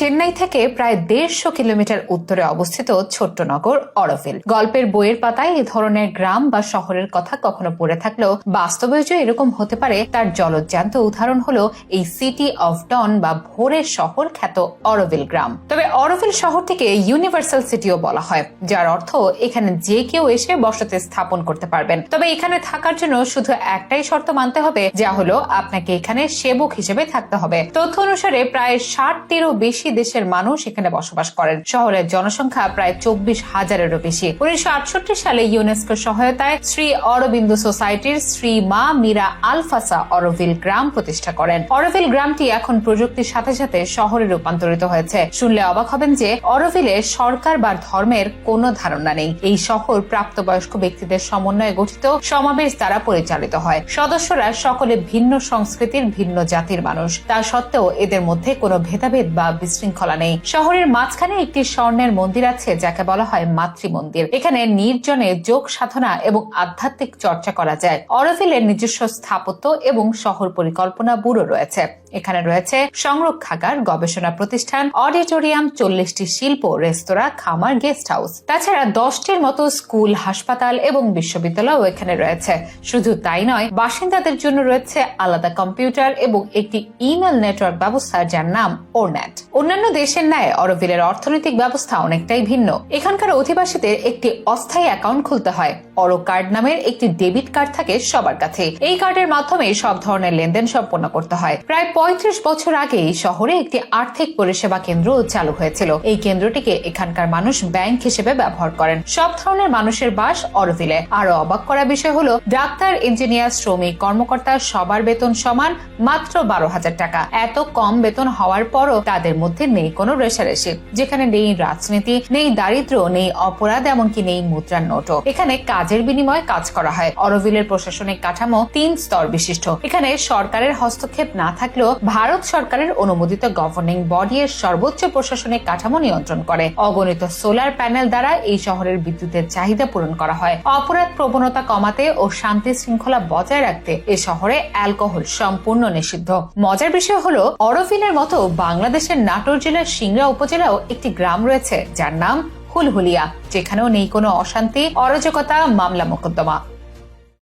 চেন্নাই থেকে প্রায় দেড়শো কিলোমিটার উত্তরে অবস্থিত ছোট্ট নগর অরভিল গল্পের বইয়ের পাতায় এ ধরনের গ্রাম বা শহরের কথা কখনো পড়ে থাকলেও বাস্তবে যে এরকম হতে পারে তার জলজ্যান্ত উদাহরণ হলো এই সিটি অফ ডন বা ভোরের শহর খ্যাত অরভিল গ্রাম। তবে অরভিল শহর থেকে ইউনিভার্সাল সিটিও বলা হয়, যার অর্থ এখানে যে কেউ এসে বসতি স্থাপন করতে পারবেন। তবে এখানে থাকার জন্য শুধু একটাই শর্ত মানতে হবে, যা হলো আপনাকে এখানে সেবক হিসেবে থাকতে হবে। তথ্য অনুসারে প্রায় ষাটটিরও বেশি দেশের মানুষ এখানে বসবাস করেন। শহরের জনসংখ্যা প্রায় চব্বিশ হাজারেরও বেশি। উনিশশো আটষট্টি সালে ইউনেস্কোর সহায়তায় শ্রী অরবিন্দু সোসাইটির শ্রী মা মীরা আলফাসা অরভিল গ্রাম প্রতিষ্ঠা করেন। অরভিল গ্রামটি এখন প্রযুক্তির সাথে সাথে শহরে রূপান্তরিত হয়েছে। শুনলে অবাক হবেন যে অরভিলে সরকার বা ধর্মের কোনো ধারণা নেই। এই শহর প্রাপ্তবয়স্ক ব্যক্তিদের সমন্বয়ে গঠিত সমাবেশ দ্বারা পরিচালিত হয়। সদস্যরা সকলে ভিন্ন সংস্কৃতির ভিন্ন জাতির মানুষ। তা সত্ত্বেও এদের মধ্যে কোনো ভেদাভেদ বা বিশৃঙ্খলা নেই। শহরের মাঝখানে একটি স্বর্ণের মন্দির আছে, যাকে বলা হয় মাতৃ মন্দির এখানে নির্জনে যোগ সাধনা এবং আধ্যাত্মিক চর্চা করা যায়। অরভিলের নিজস্ব স্থাপত্য এবং শহর পরিকল্পনা ব্যুরো রয়েছে। এখানে রয়েছে সংরক্ষাগার, গবেষণা প্রতিষ্ঠান, অডিটোরিয়াম, চল্লিশটি শিল্প, রেস্তোরাঁ, খামার, গেস্ট হাউস। তাছাড়া দশটির মতো স্কুল, হাসপাতাল এবং বিশ্ববিদ্যালয়ও এখানে রয়েছে। শুধু তাই নয়, বাসিন্দাদের জন্য রয়েছে আলাদা কম্পিউটার এবং একটি ইমেল নেটওয়ার্ক ব্যবস্থা, যার নাম ওরনেট অন্যান্য দেশের ন্যায় অরভিলের অর্থনৈতিক ব্যবস্থা অনেকটাই ভিন্ন। এখানকার অধিবাসীদের একটি অস্থায়ী অ্যাকাউন্ট খুলতে হয়। অরো কার্ড নামের একটি ডেবিট কার্ড থাকে সবার কাছে। এই কার্ডের মাধ্যমে সব ধরনের লেনদেন সম্পন্ন করতে হয়। প্রায় পঁয়ত্রিশ বছর আগে এই শহরে একটি আর্থিক পরিষেবা কেন্দ্র চালু হয়েছিল। এই কেন্দ্রটিকে এখানকার মানুষ ব্যাংক হিসেবে ব্যবহার করেন। সব ধরনের মানুষের বাস অরোভিলে আরও অবাক করা বিষয় হলো, ডাক্তার, ইঞ্জিনিয়ার, শ্রমিক, কর্মকর্তা সবার বেতন সমান মাত্র বারো হাজার টাকা। এত কম বেতন হওয়ার পরও তাদের মধ্যে নেই কোনো রেশারেশি যেখানে নেই রাজনীতি, নেই দারিদ্র নেই অপরাধ, এমনকি নেই মুদ্রার নোটও। এখানে কাজের বিনিময়ে কাজ করা হয়। অরভিলের প্রশাসনিক কাঠামো তিন স্তর বিশিষ্ট। এখানে সরকারের হস্তক্ষেপ না থাকলেও ভারত সরকারের অনুমোদিত গভর্নিং বডি এর সর্বোচ্চ প্রশাসনিক কাঠামো নিয়ন্ত্রণ করে। অগণিত সোলার প্যানেল দ্বারা এই শহরের বিদ্যুতের চাহিদা পূরণ করা হয়। অপরাধ প্রবণতা কমাতে ও শান্তি শৃঙ্খলা বজায় রাখতে এ শহরে অ্যালকোহল সম্পূর্ণ নিষিদ্ধ। মজার বিষয় হলো অরভিলের মতো বাংলাদেশের নাটোর জেলার সিংড়া উপজেলাও একটি গ্রাম রয়েছে, যার নাম হুলহুলিয়া, যেখানেও নেই কোনো অশান্তি, অরাজকতা মামলা মোকদ্দমা